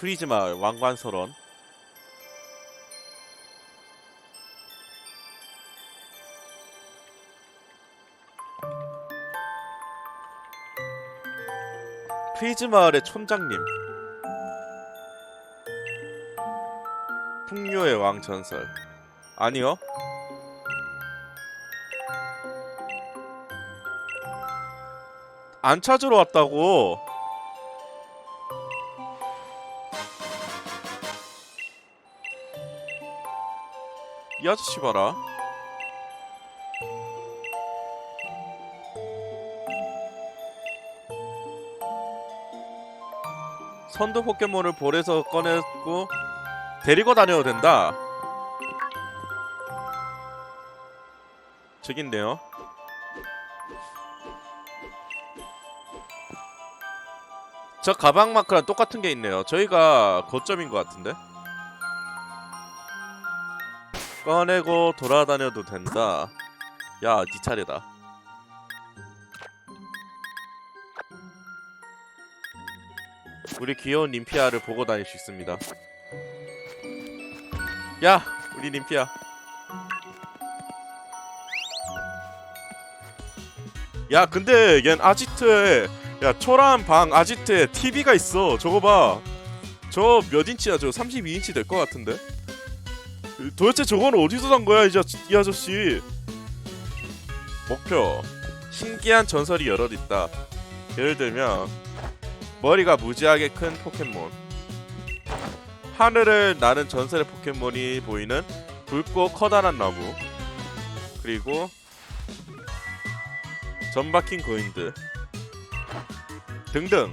프리즈마 왕관설원. 프리즈마을의 촌장님. 풍요의 왕 전설. 아니요. 안 찾으러 왔다고 이 아저씨 봐라. 선두 포켓몬을 볼에서 꺼냈고 데리고 다녀도 된다. 있네요. 저 가방 마크랑 똑같은 게 있네요. 저희가 거점인 것 같은데 꺼내고 돌아다녀도 된다. 야, 네 차례다. 우리 귀여운 님피아를 보고 다닐 수 있습니다. 야, 우리 님피아. 야, 근데 얜 아지트에 야, 초라한 방 아지트에 TV가 있어. 저거 봐. 저 몇 인치야? 저 32인치 될 것 같은데. 도대체 저건 어디서 산 거야 이, 자, 이 아저씨? 목표. 신기한 전설이 여럿 있다. 예를 들면 머리가 무지하게 큰 포켓몬. 하늘을 나는 전설의 포켓몬이 보이는 붉고 커다란 나무. 그리고 전박힌 고인들. 등등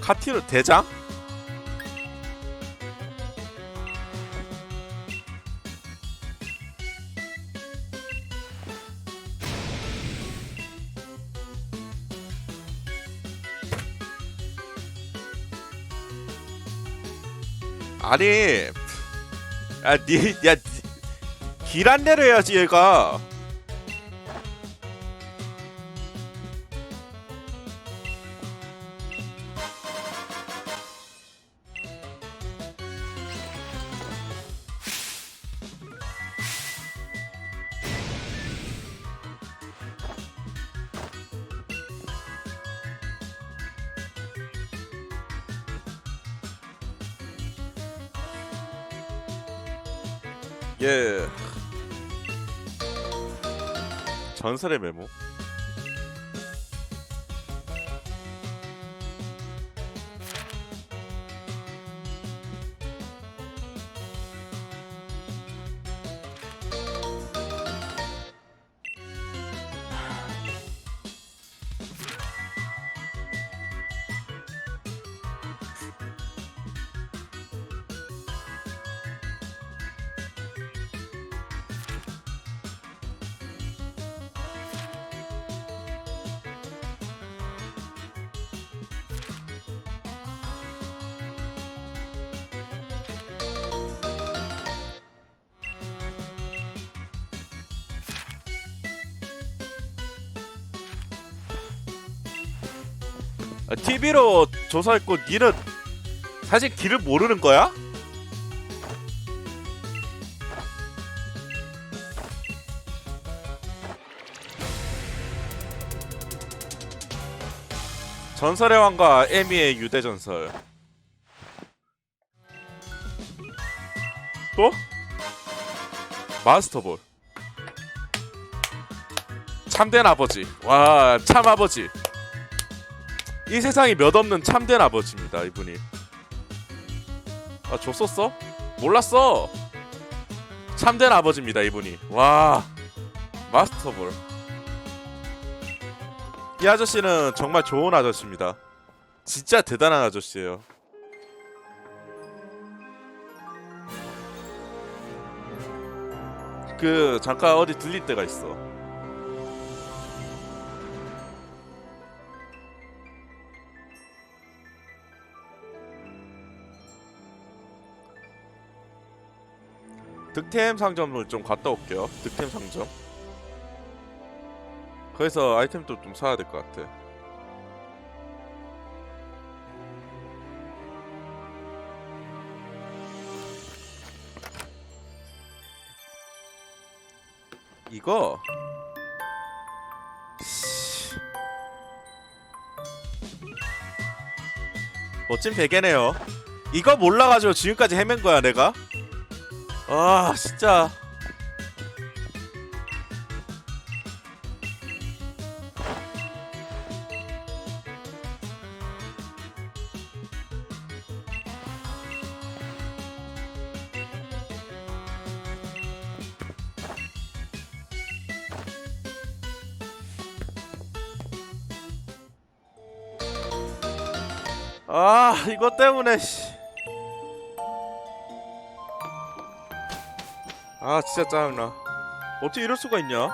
카티르 대장? 아니, 야, 니, 야, 길 안내를 해야지 얘가. 예. 전설의 메모. TV로 조사했고 니는 사실 길을 모르는 거야? 전설의 왕과 에미의 유대 전설. 또? 마스터볼. 참된 아버지. 와, 참 아버지. 이 세상이 몇 없는 참된 아버지입니다 이분이. 아 줬었어? 몰랐어. 참된 아버지입니다 이분이. 와 마스터볼. 이 아저씨는 정말 좋은 아저씨입니다. 진짜 대단한 아저씨예요. 그 잠깐 어디 들릴 때가 있어 득템 상점을 좀 갔다 올게요. 득템 상점. 거기서 아이템도 좀 사야 될 것 같아. 이거 씨. 멋진 베개네요. 이거 몰라가지고 지금까지 헤맨 거야 내가. 아 진짜. 아 이것 때문에 씨. 아 진짜 짜증나. 어떻게 이럴 수가 있냐?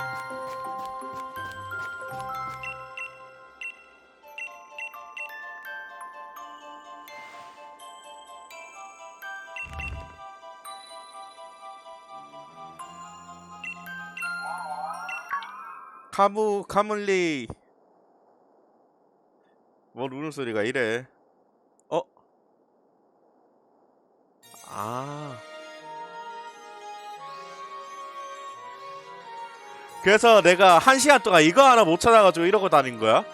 카무 카물리. 뭐 우는 소리가 이래? 어? 아 그래서 내가 한 시간 동안 이거 하나 못 찾아가지고 이러고 다닌 거야?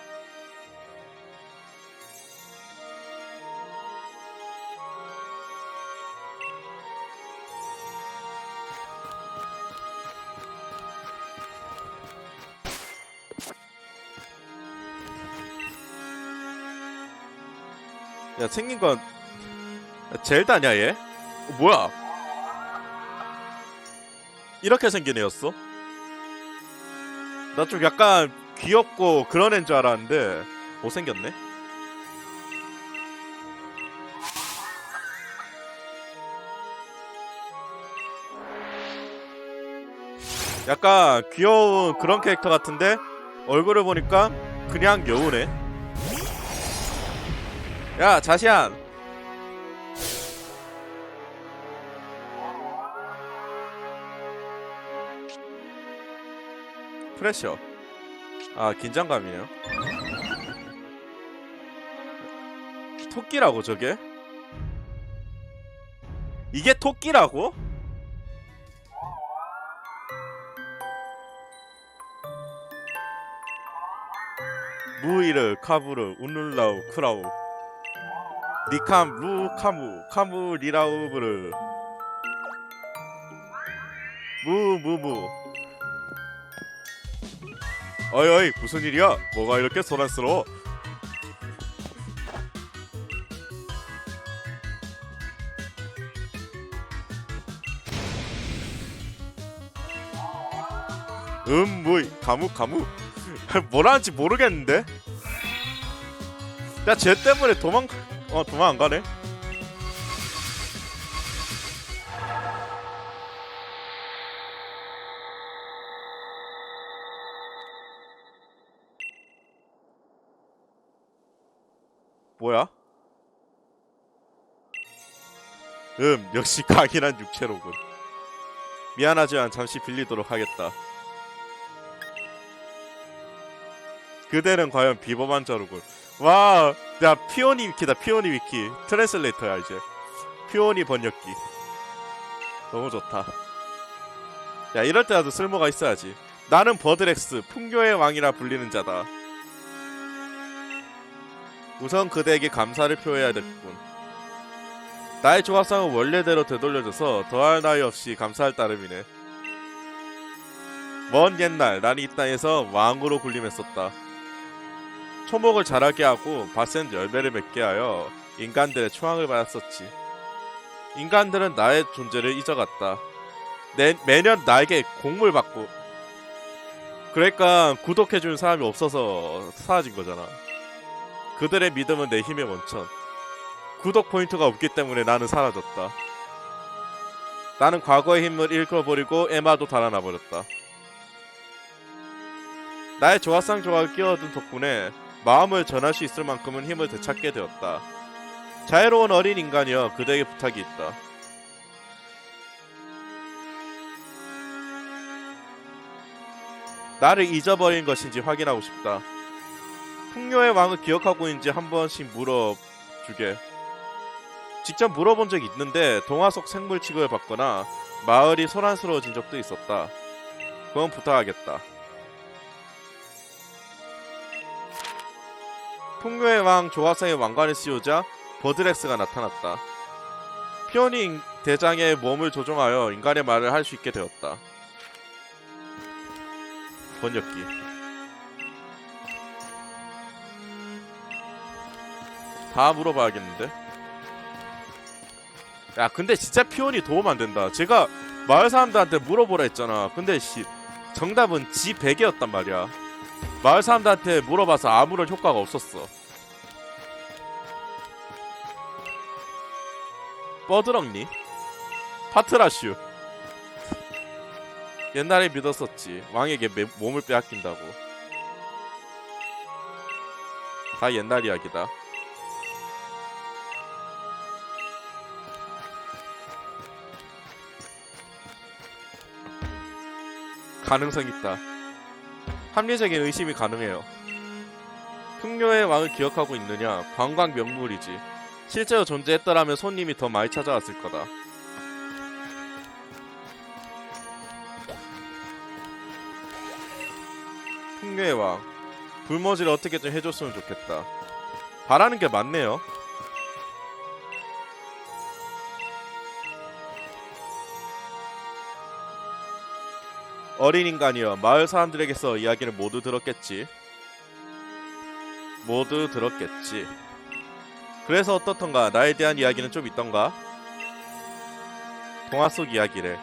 야 생긴 건 야, 젤다냐 얘? 어, 뭐야? 이렇게 생긴 애였어? 나 좀 약간 귀엽고 그런 애인 줄 알았는데 못생겼네. 약간 귀여운 그런 캐릭터 같은데 얼굴을 보니까 그냥 여우네. 야 자시안 프레셔. 아 긴장감이네요. 토끼라고 저게? 이게 토끼라고? 무이르 카부르 우눌라우 크라우. 니캄 루 카무 카무 리라우브르. 무무무 어이 어이 무슨 일이야? 뭐가 이렇게 소란스러워? 음 뭐이 가무 가무 뭐라는지 모르겠는데 야 쟤 때문에 도망 어 도망 안 가네 뭐야? 음 역시 강인한 육체로군. 미안하지만 잠시 빌리도록 하겠다. 그대는 과연 비범한 자로군. 와, 야 피오니 위키다 피오니 위키. 트랜슬레이터야 이제. 피오니 번역기. 너무 좋다. 야 이럴 때라도 쓸모가 있어야지. 나는 버드렉스 풍요의 왕이라 불리는 자다 우선 그대에게 감사를 표해야 되겠군 나의 조합상은 원래대로 되돌려줘서 더할 나위 없이 감사할 따름이네 먼 옛날 난이 땅에서 왕으로 군림했었다 초목을 자라게 하고 밭엔 열매를 맺게 하여 인간들의 초항을 받았었지. 인간들은 나의 존재를 잊어갔다. 내, 매년 나에게 공물 받고 그러니까 구독해주는 사람이 없어서 사라진 거잖아. 그들의 믿음은 내 힘의 원천. 구독 포인트가 없기 때문에 나는 사라졌다. 나는 과거의 힘을 잃어버리고 에마도 달아나버렸다. 나의 조화상 조각을 끼워둔 덕분에 마음을 전할 수 있을 만큼은 힘을 되찾게 되었다. 자유로운 어린 인간이여 그대에게 부탁이 있다. 나를 잊어버린 것인지 확인하고 싶다. 풍요의 왕을 기억하고 있는지 한 번씩 물어주게. 직접 물어본 적이 있는데 동화 속 생물 취급을 받거나 마을이 소란스러워진 적도 있었다. 그건 부탁하겠다. 풍요의 왕 조각상의 왕관을 씌우자 버드렉스가 나타났다. 피오니 인- 대장의 몸을 조종하여 인간의 말을 할 수 있게 되었다. 번역기. 다 물어봐야겠는데. 야, 근데 진짜 피오니 도움 안 된다. 제가 마을 사람들한테 물어보라 했잖아. 근데 씨 정답은 지 100이었단 말이야. 마을 사람들한테 물어봐서 아무런 효과가 없었어. 뻐드렁니? 파트라슈. 옛날에 믿었었지. 왕에게 매- 몸을 빼앗긴다고. 다 옛날 이야기다. 가능성 있다. 합리적인 의심이 가능해요. 풍요의 왕을 기억하고 있느냐? 관광 명물이지. 실제로 존재했더라면 손님이 더 많이 찾아왔을 거다. 풍요의 왕. 불모지를 어떻게 좀 해줬으면 좋겠다. 바라는 게 많네요. 어린 인간이여 마을 사람들에게서 이야기를 모두 들었겠지. 모두 들었겠지. 그래서 어떻던가 나에 대한 이야기는 좀 있던가? 동화 속 이야기래.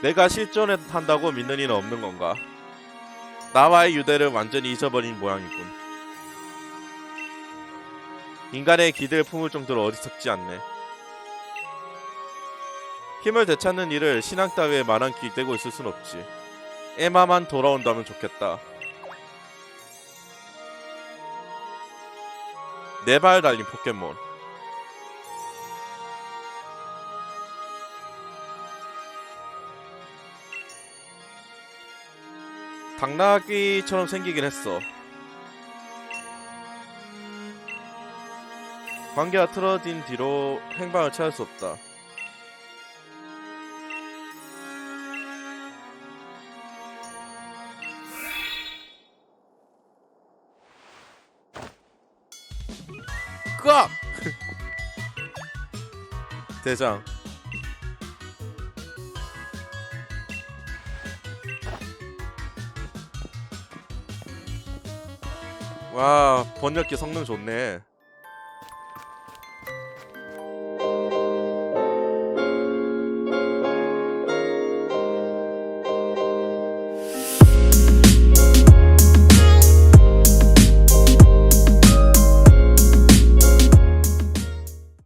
내가 실존한다고 믿는 이는 없는 건가? 나와의 유대를 완전히 잊어버린 모양이군. 인간의 기대를 품을 정도로 어리석지 않네. 힘을 되찾는 일을 신앙 따위에 만한 기대고 있을 순 없지. 에마만 돌아온다면 좋겠다. 네 발 달린 포켓몬. 당나귀처럼 생기긴 했어. 관계가 틀어진 뒤로 행방을 찾을 수 없다. 꽉! 대장. 와 번역기 성능 좋네.